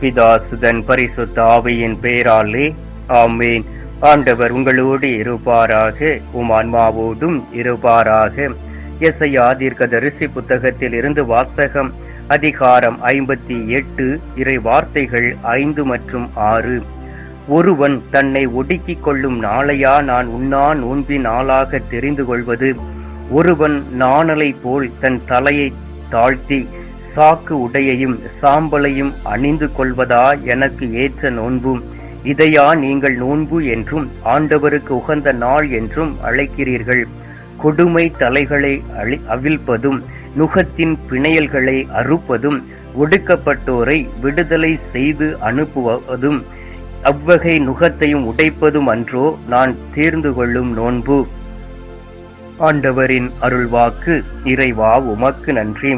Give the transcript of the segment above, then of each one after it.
பிதாசுதன் பரிசுத்த ஆவியின் பேராலே ஆமேன். ஆண்டவர் உங்களோடு இருப்பாராக உமான்மாவோடும் இருப்பாராக. எஸ்ஐயா தீர்க்கதரிசி புத்தகத்தில் இருந்து வாசகம் அதிகாரம் ஐம்பத்தி எட்டு இறை வார்த்தைகள் ஐந்து மற்றும் ஆறு. ஒருவன் தன்னை ஒடுக்கிக் கொள்ளும் நாளையா நான் உண்ணா நோன்பின் நாளாக தெரிந்து கொள்வது? ஒருவன் நாணலை போல் தன் தலையை தாழ்த்தி சாக்கு உடையையும் சாம்பலையும் அணிந்து கொள்வதா எனக்கு ஏற்ற நோன்பும்? இதையா நீங்கள் நோன்பு என்றும் ஆண்டவருக்கு உகந்த நாள் என்றும் அழைக்கிறீர்கள். கொடுமை தலைகளை அழி அவிழ்ப்பதும் நுகத்தின் பிணையல்களை அறுப்பதும் ஒடுக்கப்பட்டோரை விடுதலை செய்து அனுப்புவதும் அவ்வகை நுகத்தையும் உடைப்பதும் அன்றோ நான் தேர்ந்து கொள்ளும் நோன்பு. ஆண்டவரின் அருள்வாக்கு இறைவா உமக்கு நன்றி.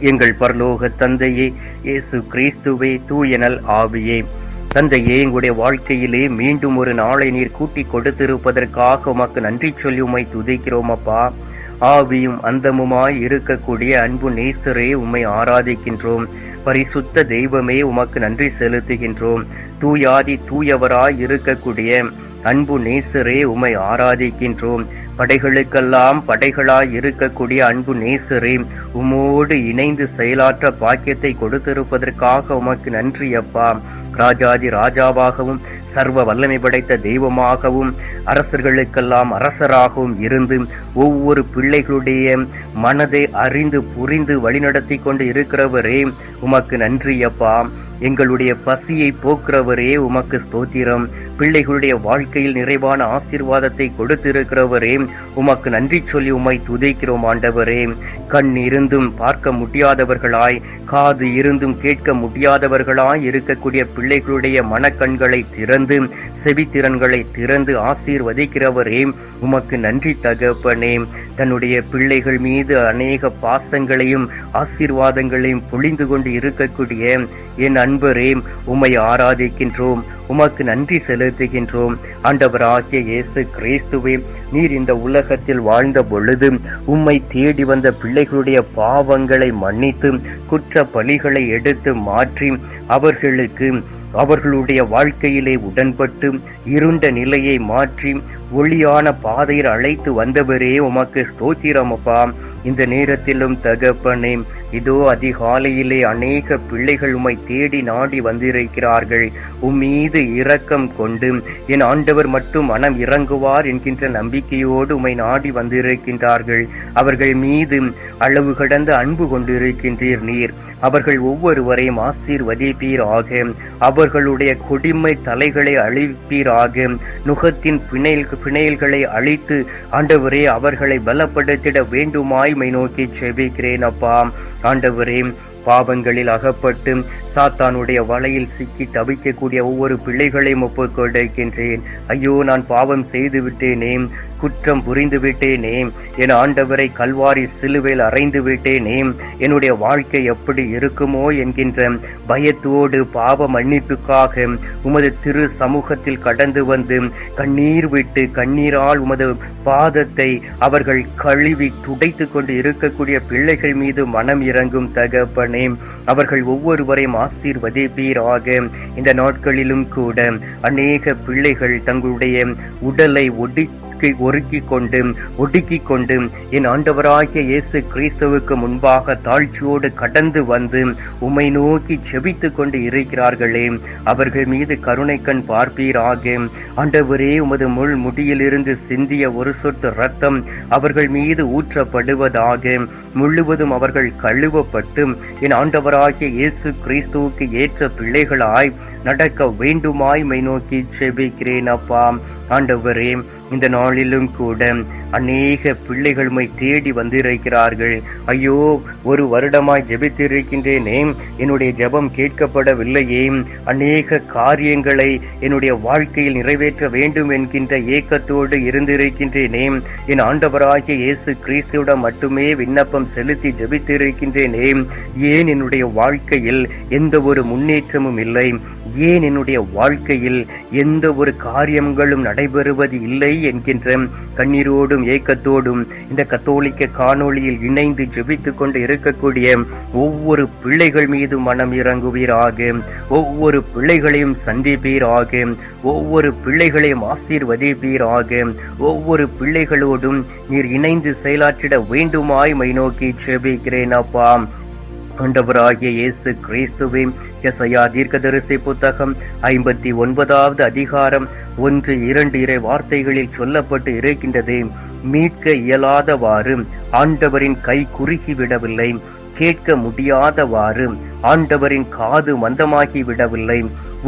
எங்கள் பரலோக தந்தையே இயேசு கிறிஸ்துவே தூயனல் ஆவியே. தந்தையே எங்களுடைய வாழ்க்கையிலே மீண்டும் ஒரு நாளை நீர் கூட்டி கொடுத்திருப்பதற்காக உமக்கு நன்றி சொல்லி உம்மை துதிக்கிறோம் அப்பா. ஆவியும் அந்தமுமாய் இருக்கக்கூடிய அன்பு நேசரே உம்மை ஆராதிக்கின்றோம். பரிசுத்த தெய்வமே உமக்கு நன்றி செலுத்துகின்றோம். தூயாதி தூயவராய் இருக்கக்கூடிய அன்பு நேசரே உம்மை ஆராதிக்கின்றோம். படைகளுக்கெல்லாம் படைகளாய் இருக்கக்கூடிய அன்பு நேசரே உமோடு இணைந்து செயலாற்ற பாக்கியத்தை கொடுத்திருப்பதற்காக உமக்கு நன்றி அப்பா. ராஜாதி ராஜாவாகவும் சர்வ வல்லமை படைத்த தெய்வமாகவும் அரசர்களுக்கெல்லாம் அரசராகவும் இருந்து ஒவ்வொரு பிள்ளைகளுடைய மனதை அறிந்து புரிந்து வழிநடத்தி கொண்டு இருக்கிறவரே உமக்கு நன்றி அப்பா. எங்களுடைய பசியை போக்குறவரே உமக்கு ஸ்தோத்திரம். பிள்ளைகளுடைய வாழ்க்கையில் நிறைவான ஆசீர்வாதத்தை கொடுத்திருக்கிறவரே உமக்கு நன்றி சொல்லி உம்மை துதைக்கிறோம் ஆண்டவரே. கண் இருந்தும் பார்க்க முடியாதவர்களாய் காது இருந்தும் கேட்க முடியாதவர்களாய் இருக்கக்கூடிய பிள்ளைகளுடைய மனக்கண்களை திறந்து செவித்திறன்களை திறந்து ஆசீர்வதிக்கிறவரே உமக்கு நன்றி தகப்பனே. தன்னுடைய பிள்ளைகள் மீது அநேக பாசங்களையும் ஆசீர்வாதங்களையும் பொழிந்து கொண்டு இருக்கக்கூடிய என் அன்பரே உம்மை ஆராதிக்கின்றோம். உமக்கு நன்றி செலுத்துகின்றோம். ஆண்டவராகிய இயேசு கிறிஸ்துவே நீர் இந்த உலகத்தில் வாழ்ந்த பொழுது உம்மை தேடி வந்த பிள்ளைகளுடைய பாவங்களை மன்னித்து குற்ற பலிகளை எடுத்து மாற்றி அவர்களுக்கு அவர்களுடைய வாழ்க்கையிலே உடன்பட்டு இருண்ட நிலையை மாற்றி ஒளியான பாதையில் அழைத்து வந்தவரே உமக்கு ஸ்தோத்திரமப்பா. இந்த நேரத்திலும் தகப்பனே இதோ அதிகாலையிலே அநேக பிள்ளைகள் உம்மை தேடி நாடி வந்திருக்கிறார்கள். உம்மீது இரக்கம் கொண்டு என் ஆண்டவர் மட்டும் மனம் இறங்குவார் என்கின்ற நம்பிக்கையோடு உம்மை நாடி வந்திருக்கின்றார்கள். அவர்கள் மீது அளவு கடந்த அன்பு கொண்டிருக்கின்றீர் நீர். அவர்கள் ஒவ்வொருவரையும் ஆசீர்வதிப்பீராக. அவர்களுடைய கொடிமை தலைகளை அழிப்பீராக. நுகத்தின் பிணையல் பிணையல்களை அழித்து ஆண்டவரே அவர்களை பலப்படுத்திட வேண்டுமாய் மை நோக்கி செபிக்கிறேன் அப்பா. ஆண்டவரே பாவங்களில் அகப்பட்டு சாத்தானுடைய வலையில் சிக்கி தவிக்கக்கூடிய ஒவ்வொரு பிள்ளைகளையும் ஒப்புக் கொடுக்கின்றேன் ஐயோ நான் பாவம் செய்து விட்டேனே குற்றம் புரிந்து விட்டேனே. என் ஆண்டவரை கல்வாரி சிலுவையில் அறைந்து விட்டேனே. என்னுடைய வாழ்க்கை எப்படி இருக்குமோ என்கின்ற பயத்தோடு பாவ மன்னிப்புக்காக உமது திரு சமூகத்தில் கடந்து வந்து கண்ணீர் விட்டு கண்ணீரால் உமது பாதத்தை அவர்கள் கழுவி துடைத்து கொண்டு இருக்கக்கூடிய பிள்ளைகள் மீது மனம் இறங்கும் தகப்பனே. அவர்கள் ஒவ்வொருவரையும் ஆசீர்வதிப்பீராக. இந்த நாட்களிலும் கூட அநேக பிள்ளைகள் தங்களுடைய உடலை ஒடி வாழ்க்கை ஒருக்கி கொண்டு ஒடுக்கி கொண்டு என் ஆண்டவராகிய இயேசு கிறிஸ்துவுக்கு முன்பாக தாழ்ச்சியோடு கடந்து வந்து உம்மை நோக்கி செபித்து கொண்டு இருக்கிறார்களே. அவர்கள் மீது கருணை கண் பார்ப்பீராக. ஆண்டவரே உமது முள் முடியிலிருந்து சிந்திய ஒரு சொட்டு ரத்தம் அவர்கள் மீது ஊற்றப்படுவதாக. முழுவதும் அவர்கள் கழுவப்பட்டு என் ஆண்டவராகிய இயேசு கிறிஸ்துவுக்கு ஏற்ற பிள்ளைகளாய் நடக்க வேண்டுமாய் மை நோக்கி செபிக்கிறேன் அப்பா. ஆண்டவரே இந்த நாளிலும் கூட அநேக பிள்ளைகள் தேடி வந்திருக்கிறார்கள். ஐயோ ஒரு வருடமாய் ஜெபித்திருக்கின்றேனே என்னுடைய ஜெபம் கேட்கப்படவில்லையே அநேக காரியங்களை என்னுடைய வாழ்க்கையில் நிறைவேற்ற வேண்டும் என்கின்ற ஏக்கத்தோடு இருந்திருக்கின்றேனே என் ஆண்டவராகிய இயேசு கிறிஸ்துவிடம் மட்டுமே விண்ணப்பம் செலுத்தி ஜெபித்திருக்கின்றேனே ஏன் என்னுடைய வாழ்க்கையில் எந்த ஒரு முன்னேற்றமும் இல்லை ஏன் என்னுடைய வாழ்க்கையில் எந்த ஒரு காரியங்களும் நடைபெறுவது இல்லை என்கின்ற கண்ணீரோடும் ஏக்கத்தோடும் இந்த கத்தோலிக்க காணொளியில் இணைந்து ஜெபித்துக் கொண்டு இருக்கக்கூடிய ஒவ்வொரு பிள்ளைகள் மீது மனம் இறங்குவீராக. ஒவ்வொரு பிள்ளைகளையும் சந்திப்பீராக. ஒவ்வொரு பிள்ளைகளையும் ஆசீர்வதிப்பீராக. ஒவ்வொரு பிள்ளைகளோடும் நீர் இணைந்து செயலாற்றிட வேண்டுமாய் மை நோக்கி ஜெபிக்கிறேன் அப்பா. ஆண்டவராகிய இயேசு கிறிஸ்துவே எசையா தீர்க்கதரிசி புத்தகம் ஐம்பத்தி ஒன்பதாவது அதிகாரம் ஒன்று இரண்டு இறை வார்த்தைகளில் சொல்லப்பட்டு இருக்கின்றது. மீட்க இயலாதவாறு ஆண்டவரின் கை குறுகி விடவில்லை கேட்க முடியாதவாறு ஆண்டவரின் காது மந்தமாகி விடவில்லை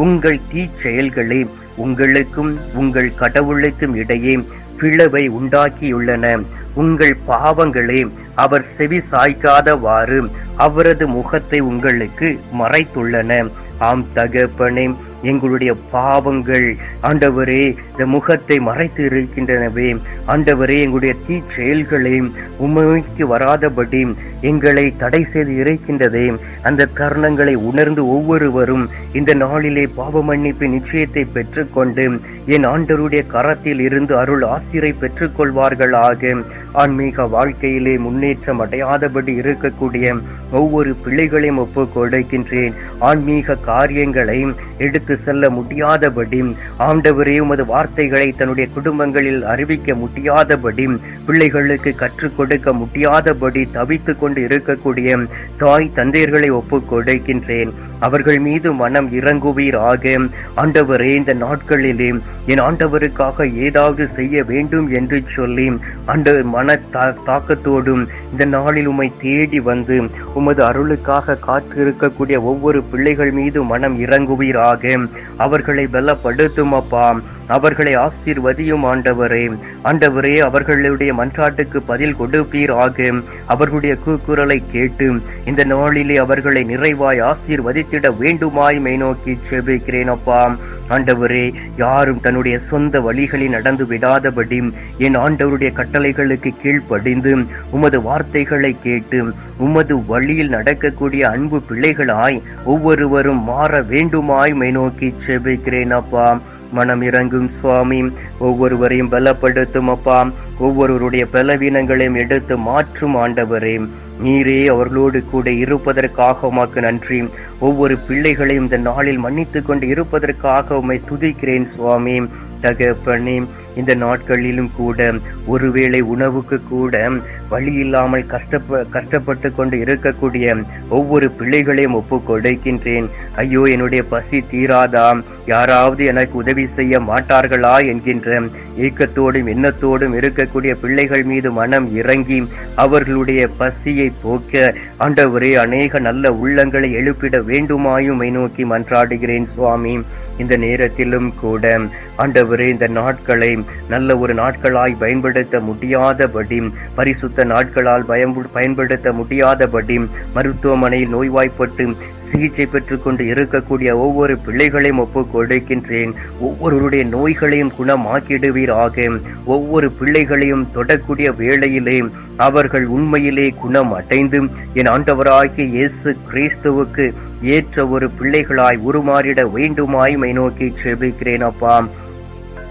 உங்கள் தீச்செயல்களே உங்களுக்கும் உங்கள் கடவுளுக்கும் இடையே பிளவை உண்டாக்கியுள்ளன. உங்கள் பாவங்களே அவர் செவி சாய்க்காதவாறு அவரது முகத்தை உங்களுக்கு மறைத்துள்ளன. ஆம் தகப்பனே எங்களுடைய பாவங்கள் ஆண்டவரே இந்த முகத்தை மறைத்து இருக்கின்றனவே. ஆண்டவரே எங்களுடைய தீச்செயல்களை உண்மைக்கு வராதபடி எங்களை தடை செய்து இருக்கின்றதே. அந்த தருணங்களை உணர்ந்து ஒவ்வொருவரும் இந்த நாளிலே பாவ மன்னிப்பு நிச்சயத்தை பெற்றுக்கொண்டு என் ஆண்டருடைய கரத்தில் இருந்து அருள் ஆசிரை பெற்றுக்கொள்வார்களாக. ஆன்மீக வாழ்க்கையிலே முன்னேற்றம் அடையாதபடி இருக்கக்கூடிய ஒவ்வொரு பிள்ளைகளையும் ஒப்பு கொடுக்கின்றேன். ஆன்மீக காரியங்களை எடுத்து செல்ல முடியாதபடி ஆண்டவரே உமது வார்த்தைகளை தன்னுடைய குடும்பங்களில் அறிவிக்க முடியாதபடி பிள்ளைகளுக்கு கற்றுக் கொடுக்க முடியாதபடி தவித்துக் கொண்டு இருக்கக்கூடிய தாய் தந்தையர்களை ஒப்பு கொடுக்கின்றேன். அவர்கள் மீது மனம் இறங்குவீராக. ஆண்டவரே இந்த நாட்களிலே என் ஆண்டவருக்காக ஏதாவது செய்ய வேண்டும் என்று சொல்லி அந்த மன தா- தாக்கத்தோடும் இந்த நாளில் உம்மை தேடி வந்து உமது அருளுக்காக காத்திருக்கக்கூடிய ஒவ்வொரு பிள்ளைகள் மீது மனம் இறங்குவீராக. அவர்களை பலப்படுத்தும் அப்பா. அவர்களை ஆசீர்வதியும் ஆண்டவரே. ஆண்டவரே அவர்களுடைய மன்றாட்டுக்கு பதில் கொடுப்பீராக. அவர்களுடைய கூக்குரலை கேட்டு இந்த நாளிலே அவர்களை நிறைவாய் ஆசீர்வதித்திட வேண்டுமாய் மேநோக்கி செபிக்கிறேன் அப்பா. ஆண்டவரே யாரும் தன்னுடைய சொந்த வழிகளில் நடந்து விடாதபடி என் ஆண்டவருடைய கட்டளைகளுக்கு கீழ்ப்படிந்து உமது வார்த்தைகளை கேட்டு உமது வழியில் நடக்கக்கூடிய அன்பு பிள்ளைகளாய் ஒவ்வொருவரும் மாற வேண்டுமாய் மை நோக்கி செபிக்கிறேன் அப்பா. மனம் இறங்கும் சுவாமி. ஒவ்வொருவரையும் பலப்படுத்தும் அப்பா. ஒவ்வொருவருடைய பலவீனங்களையும் எடுத்து மாற்றும் ஆண்டவரே. நீரே அவர்களோடு கூட இருப்பதற்காக உமக்கு நன்றி. ஒவ்வொரு பிள்ளைகளையும் இந்த நாளில் மன்னித்து கொண்டு இருப்பதற்காக உம்மை துதிக்கிறேன் சுவாமி. தகப்பனே இந்த நாட்களிலும் கூட ஒருவேளை உணவுக்கு கூட வழி இல்லாமல் கஷ்டப்ப கஷ்டப்பட்டு கொண்டு இருக்கக்கூடிய ஒவ்வொரு பிள்ளைகளையும் ஒப்பு கொடுக்கின்றேன். ஐயோ என்னுடைய பசி தீராதா? யாராவது எனக்கு உதவி செய்ய மாட்டார்களா என்கின்ற ஏக்கத்தோடும் எண்ணத்தோடும் இருக்கக்கூடிய பிள்ளைகள் மீது மனம் இறங்கி அவர்களுடைய பசியை போக்க ஆண்டவரே அநேக நல்ல உள்ளங்களை எழுப்பிட வேண்டுமாயும் மை நோக்கி மன்றாடுகிறேன் சுவாமி. இந்த நேரத்திலும் கூட ஆண்டவரே இந்த நாட்களை நல்ல ஒரு நாட்களாய் பயன்படுத்த முடியாதபடி பரிசுத்த நாட்களால் பயம் பயன்படுத்த முடியாதபடி மருத்துவமனையில் நோய்வாய்ப்பட்டு சிகிச்சை பெற்றுக்கொண்டு இருக்கக்கூடிய ஒவ்வொரு பிள்ளைகளையும் ஒப்பு கொடுக்கின்றேன். ஒவ்வொருவருடைய நோய்களையும் குணமாக்கிடுவீராக. ஒவ்வொரு பிள்ளைகளையும் தொடக்கூடிய வேளையிலே அவர்கள் உண்மையிலே குணம் அடைந்து என் ஆண்டவராகிய இயேசு கிறிஸ்துவுக்கு ஏற்ற ஒரு பிள்ளைகளாய் உருமாறிட வேண்டுமாய் மை நோக்கி செபிக்கிறேன் அப்பா.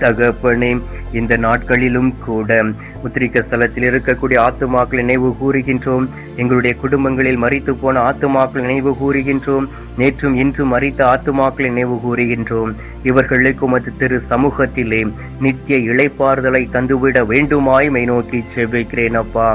தகப்பனே இந்த நாட்களிலும் கூட முத்திரிக்க ஸ்தலத்தில் இருக்கக்கூடிய ஆத்துமாக்கள் நினைவு கூறுகின்றோம். எங்களுடைய குடும்பங்களில் மறித்து போன ஆத்துமாக்கள் நினைவு கூறுகின்றோம். நேற்றும் இன்றும் மறித்த ஆத்துமாக்களை நினைவு கூறுகின்றோம். இவர்களுக்கு உமது திரு சமூகத்திலே நித்திய இளைப்பாறுதலை தந்துவிட வேண்டுமாய் மை நோக்கி செவிக்கிறேன் அப்பா.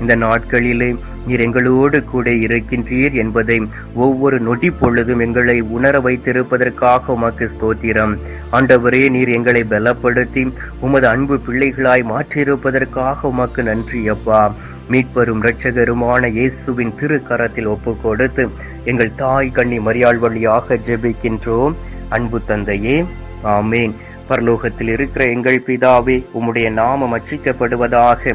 இந்த நாட்களிலே நீர் எங்களோடு கூட இருக்கின்றீர் என்பதை ஒவ்வொரு நொடி பொழுதும் எங்களை உணர வைத்திருப்பதற்காக உமக்கு ஸ்தோத்திரம். ஆண்டவரே நீர் எங்களை பலப்படுத்தி உமது அன்பு பிள்ளைகளாய் மாற்றியிருப்பதற்காக உமக்கு நன்றி அப்பா. மீட்பரும் இரட்சகருமான இயேசுவின் திருக்கரத்தில் ஒப்பு கொடுத்து எங்கள் தாய் கண்ணி மரியாள் வழியாக ஜெபிக்கின்றோம். அன்பு தந்தையே ஆமேன். பரலோகத்தில் இருக்கிற எங்கள் பிதாவே உம்முடைய நாமம் அச்சிக்கப்படுவதாக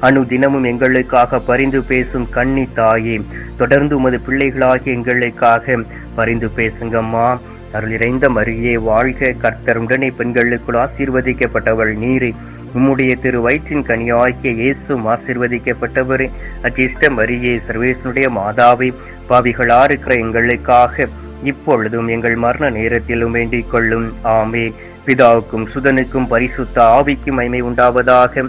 அனுதினமும் எங்களுக்காக பரிந்து பேசும் கண்ணி தாயே தொடர்ந்து உமது பிள்ளைகளாகி எங்களுக்காக பரிந்து பேசுங்கம்மா. அருள் இறைந்த மரியே வாழ்க. கர்த்தர் உடனே பெண்களுக்குள் ஆசீர்வதிக்கப்பட்டவள் நீரே. உம்முடைய திரு வயிற்றின் கனியாகிய இயேசும் ஆசீர்வதிக்கப்பட்டவரே. அச்சிஷ்ட மரியே சர்வேசனுடைய மாதாவை பாவிகளா இருக்கிற எங்களுக்காக இப்பொழுதும் எங்கள் மரண நேரத்திலும் வேண்டிக் கொள்ளும். ஆமே பிதாவுக்கும் சுதனுக்கும் பரிசுத்த ஆவிக்கும் மைமை உண்டாவதாக.